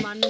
மண்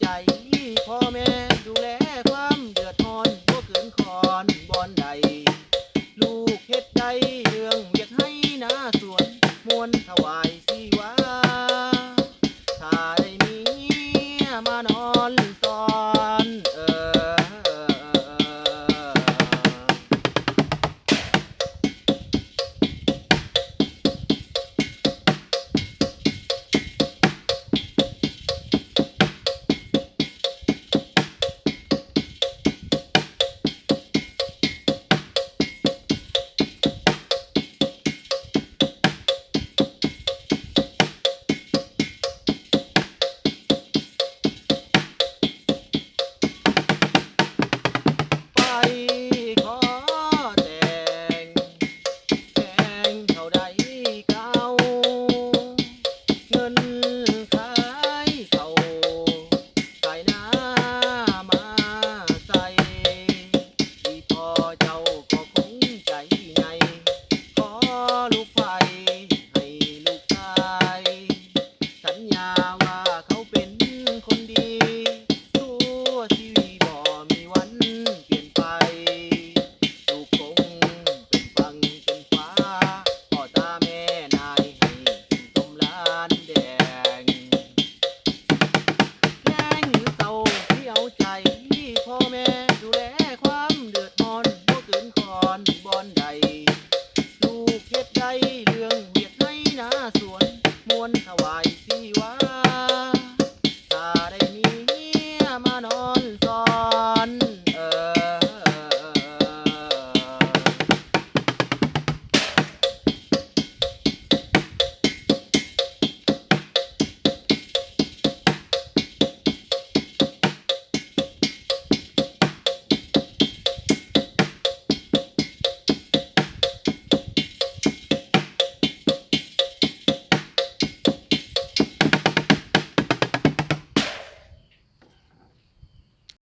ใจพ่อแม่ดูแลความเดือดร้อนบ่เขินคอนบอนใด ลูกเฮ็ดใดเรื่องอยากให้นาสวนมวนถว